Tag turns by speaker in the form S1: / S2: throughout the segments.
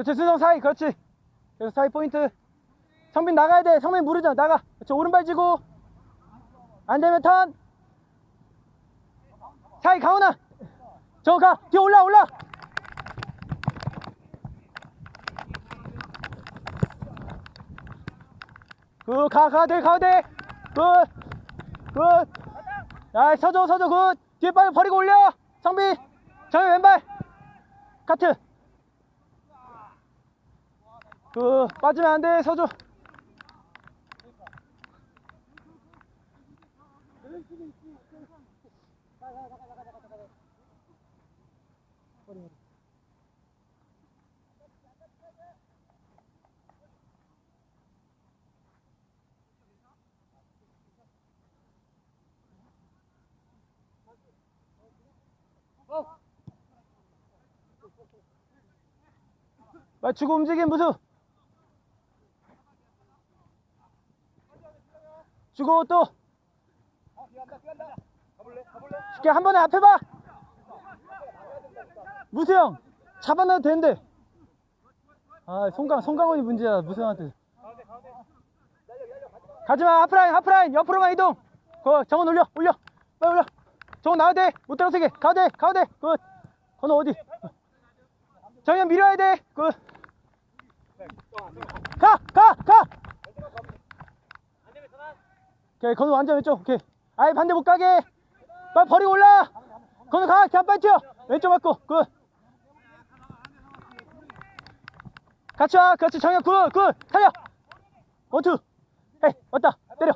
S1: 그렇지 순성 사이 그렇지. 그래서 사이 포인트. 성빈 나가야 돼. 성빈 무르자. 나가. 그렇지 오른발 쥐고. 안 되면 턴. 사이 가훈아. 저가. 뒤에 올라 올라. 그가가돼 가돼. 굿굿. 야 서줘 서줘. 굿. 뒤에 빨리 버리고 올려. 성빈. 정현 왼발. 카트 그 빠지면 안 돼 서줘 맞추고 움직임 무수 주고 또 쉽게 한 번에 앞에 봐. 무수형 잡아놔도 되는데. 아 송강 송강원이 문제야 무수형한테. 가지마 하프라인 하프라인. 옆으로만 이동. 그 정원 올려 올려. 빨리 올려. 정원 나와야 돼못 들어서게. 가도 돼 가도 돼굿. 건우 어디? 정현 밀어야 돼굿. 가! 가! 가! 오케이 건우 완전 왼쪽 오케이. 아예 반대 못 가게. 빨리 버리고 올라. 건우 가! 그냥 빨리 뛰어. 왼쪽 맞고 굿. 같이 와 그렇지. 정현 굿굿. 달려. 원투. 헤이 왔다. 때려.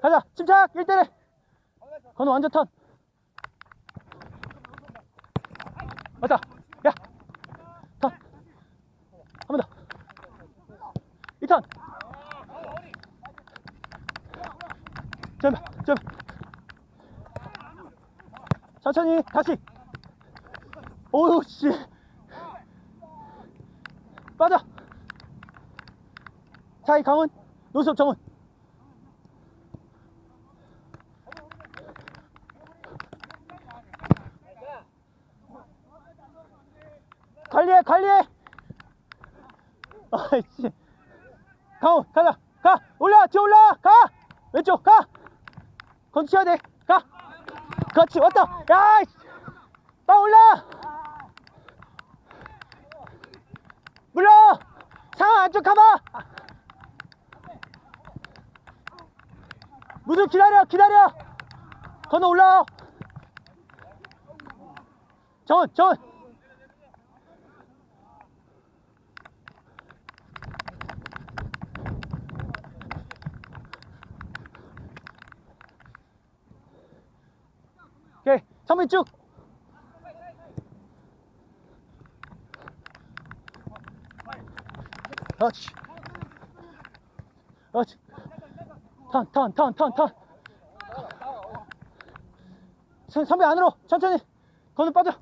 S1: 가자. 침착 1대1 건우 완전 턴. 왔다. 야턴. 한번 더. 이턴. 잠깐, 잠깐. 천천히, 다시. 오우, 씨. 빠져. 차이 강은, 노섭 정은. 관리해, 관리해. 아이씨. 강호, 가자. 가. 올라, 뒤 올라. 가. 왼쪽, 가. 던져야 돼. 가. 그렇지. 왔다. 야! 빨 아, 올라. 물러. 상황 안쪽 가봐. 무슨 기다려. 기다려. 건너 올라. 전, 전. 선배 쭉. 그렇지. 그렇지. 턴, 턴, 턴, 턴, 턴. 선배 안으로 천천히 건너 빠져.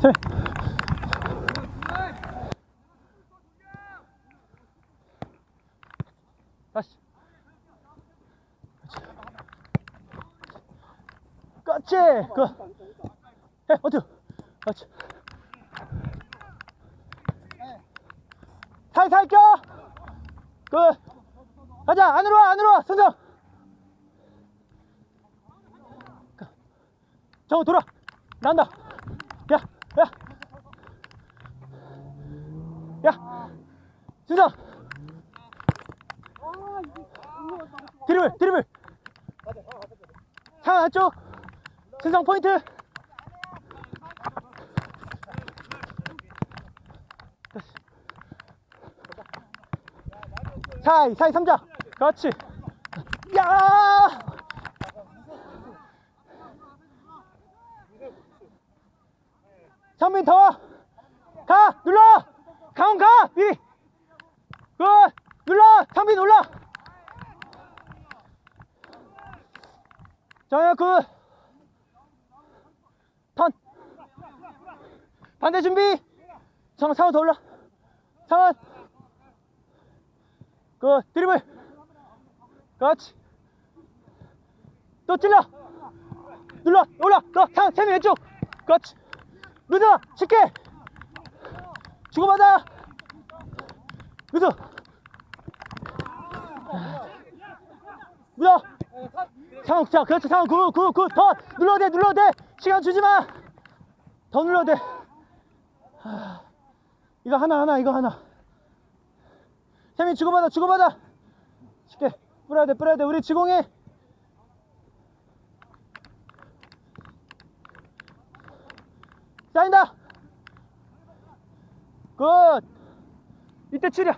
S1: 선배. 그렇지. 그. 해, 어트. 그렇지. 살살 껴. 그. 가자. 안으로 와, 안으로 와. 그. 정우 돌아. 난다. 야, 야. 야. 순정. 드리블 드리블 상황 안쪽 순상 포인트. 사이 사이 삼자. 그렇지. 야! 장민 더가 눌러. 강원 가위굿. 눌러. 장민 올라. 정혁 굿. 턴. 반대 준비. 정 상원 더 올라. 상원. 굿. 드리블. 그렇지. 또 찔러. 눌러 올라 너상 세미 왼쪽 그렇지 누드 쉽게 주고받아 누드 누드 상황 자 그렇지 상황 돼 눌러도 돼 시간 주지 마 더 눌러도 돼 하, 이거 하나 하나 이거 하나. 세미 주고받아 주고받아. 쉽게 뿌려야 돼 뿌려야 돼. 우리 지공해 쌓인다. 굿. 이때 치려.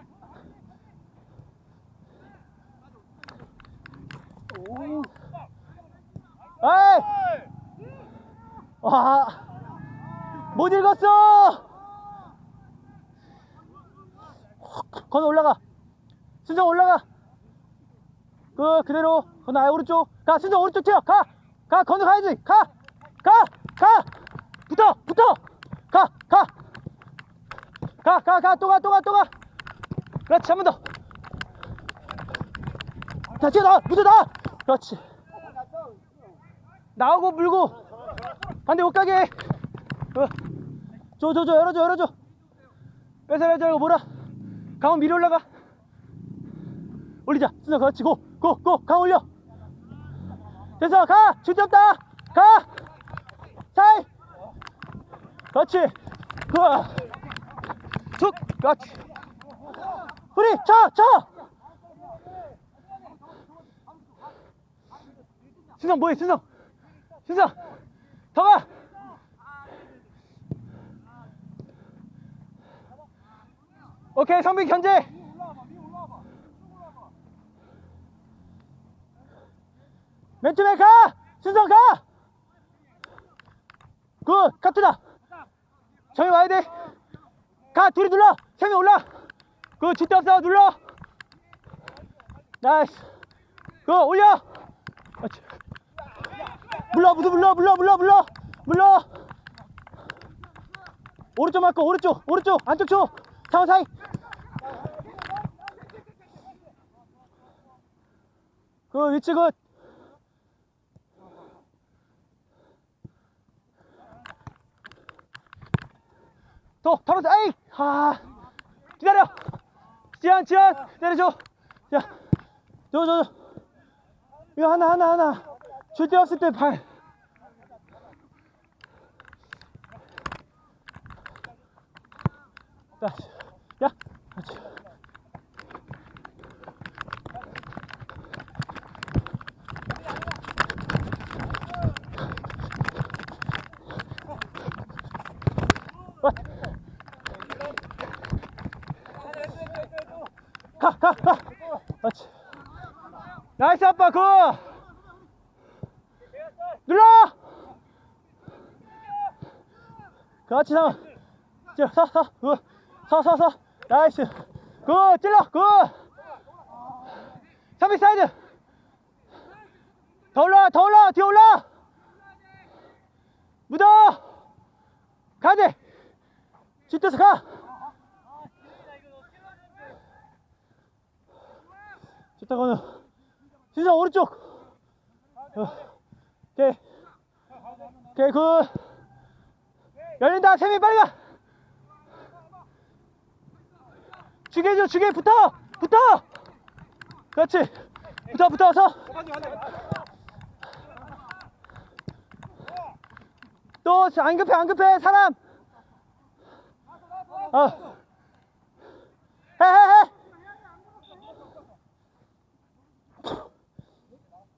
S1: 에이! 와못 읽었어 건너 올라가. 순정 올라가. 그 그대로. 건너 아예 오른쪽. 가 순정 오른쪽 튀어. 가가 건너 가야지. 가 가 가. 붙어 붙어. 가 가. 가 가 가. 또 가 또 가 또 가. 그렇지 한 번더. 자 뛰어 나와. 무대 나와. 그렇지. 나오고 물고 반대 못 가게. 줘줘 줘. 열어줘 열어줘. 뺏어 야지 말고 몰아 강원 미리 올라가. 올리자. 순서 그렇지. 고 고 고 강 올려. 됐어. 가. 없다. 가. 사이. 그렇지. 그아. 툭. 그렇지. 우리. 쳐쳐. 순성 뭐해? 순성 순성 더가 오케이 성빈 견제 맨투맨 가 순성 가 굿, 카트다. 정이 와야 돼. 가, 둘이 눌러. 세명 올라. 그, 뒷대 없어. 눌러. 나이스. 그, 올려. 물러, 무드 물러, 물러, 물러, 물러. 물러. 오른쪽 맞고, 오른쪽, 오른쪽, 안쪽 쪽. 상원 사이. 그, 위치 굿. 또 털어서 에이! 하 기다려. 지안 지안 내려줘. 자줘줘줘 이거 하나 하나 하나. 줄데 없을 때 발 야, 그렇지. 와. 가, 가, 가. 그렇지. 나이스 아빠 그 눌러. 그, 서, 서, 서. 나이스. 그 찔러 그. 3비 사이드. 더 올라, 더 올라, 뒤에 올라. 묻어. 가야 돼. 쥐떼서 가. 좋다거는 신상 오른쪽. 어. 오케이. 오케이 굿. 열린다. 세미 빨리 가. 주게 줘 주게 붙어 붙어. 그렇지. 붙어 붙어서. 또 안 급해 안 급해 사람. 어. 해, 해, 해.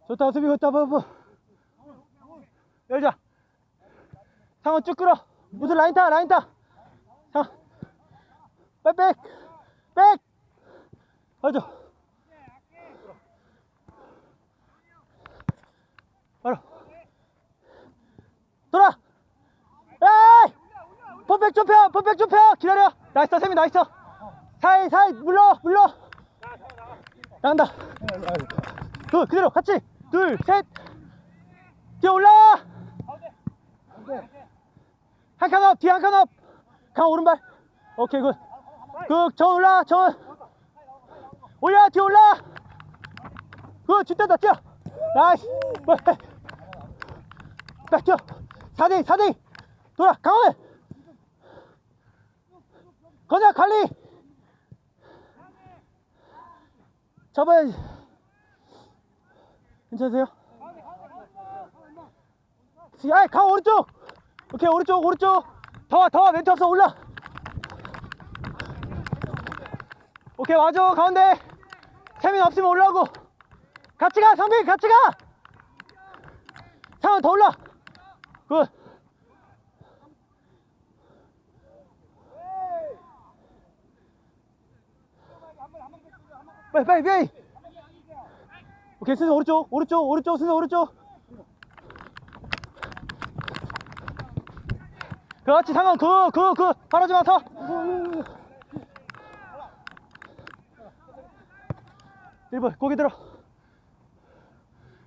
S1: 좋다, 수비 좋다, 뽀뽀. 열자. 상원 쭉 끌어. 무슨 라인 타, 라인 타. 상. 백, 백. 백. 가자. 바로. 돌아. 에이! 펴! 포백 좀 펴! 기다려! 나이스, 세미 나이스! 사이, 사이, 물러, 물러! 나간다. 둘, 그대로, 같이! 둘, 셋! 뒤에 올라와! 한칸 업, 뒤에 한칸 업! 강 오른발. 오케이, 굿. 굿, 정 올라, 정 올려, 뒤에 올라! 굿, 쥐댄다, 뛰어! 나이스! 백 뛰어 4대 4대 돌아 강원 건자 관리 잡아야지 괜찮으세요? 야, 가 오른쪽. 오케이 오른쪽 오른쪽. 더와 더와 멘트 없어 올라. 오케이 맞아 가운데. 세민 없으면 올라오고. 같이 가 성빈 같이 가. 상원 더 올라. 굿. 빨리 빨리 빨리. 오케이 순서 오른쪽 오른쪽 오른쪽 순서 오른쪽. 그렇지 상원 그그그 바라지 마서 일번 고개 들어.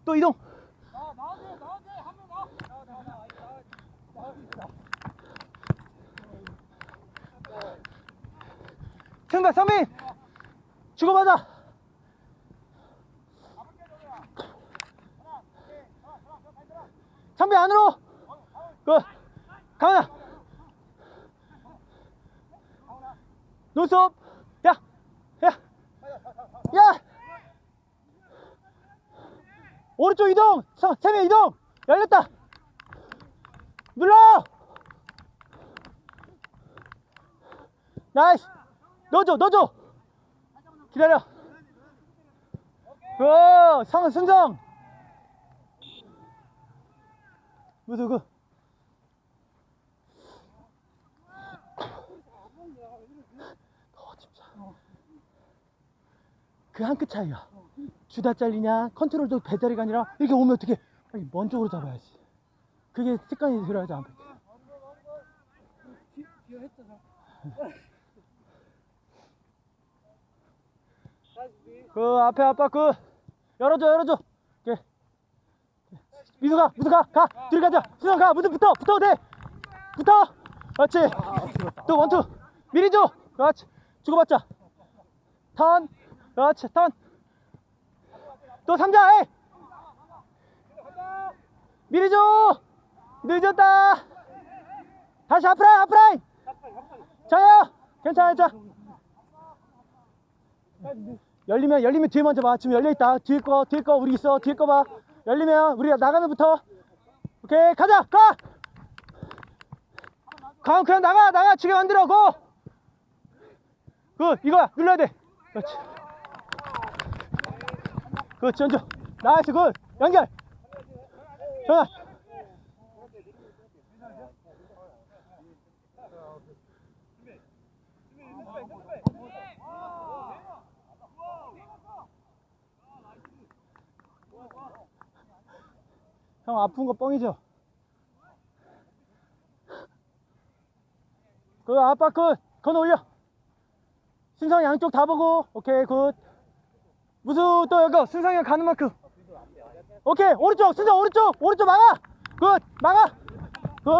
S1: 또 이동. 승박 선민 주고받아. 선배 안으로. 그 가만아 노스업 야! 야! 야! 오른쪽 이동! 서, 세미 이동! 열렸다! 눌러! 나이스! 넣어줘 넣어줘! 기다려 그 성, 승정! 무드 그더 집착. 그한 끗 차이야. 주다 잘리냐, 컨트롤도 배자리가 아니라 이렇게 오면 어떻게? 아니, 먼 쪽으로 잡아야지. 그게 습관이 들어야지 안 돼. 그 앞에 아빠 그 열어줘 열어줘. 오케이. 미수가 미수가 가 뒤로 가자. 수영 가 무슨 붙어 붙어도 돼. 붙어. 그렇지. 또 원투 미리 줘. 그렇지. 주고받자. 턴. 그렇지. 턴. 또 삼자. 해. 미리 줘. 늦었다. 다시 앞라인 앞라인. 자야. 괜찮아 괜찮아. 열리면 열리면 뒤에 먼저 봐. 지금 열려 있다. 뒤에 거 뒤에 거 우리 있어. 뒤에 거 봐. 열리면 우리가 나가면 부터. 오케이 가자. 가. 가 그냥 나가 나가 지게 만들어 고. 그 이거야 눌러야 돼. 그렇지. 그렇지 연주. 나이스 굿 연결. 전화. 형 아픈 거 뻥이죠? 그 아빠 굿건 올려 순상 양쪽 다 보고 오케이 굿 무수 또 여기 순상이 가는 만큼. 오케이 오른쪽 순상 오른쪽 오른쪽 막아. 굿 막아. 굿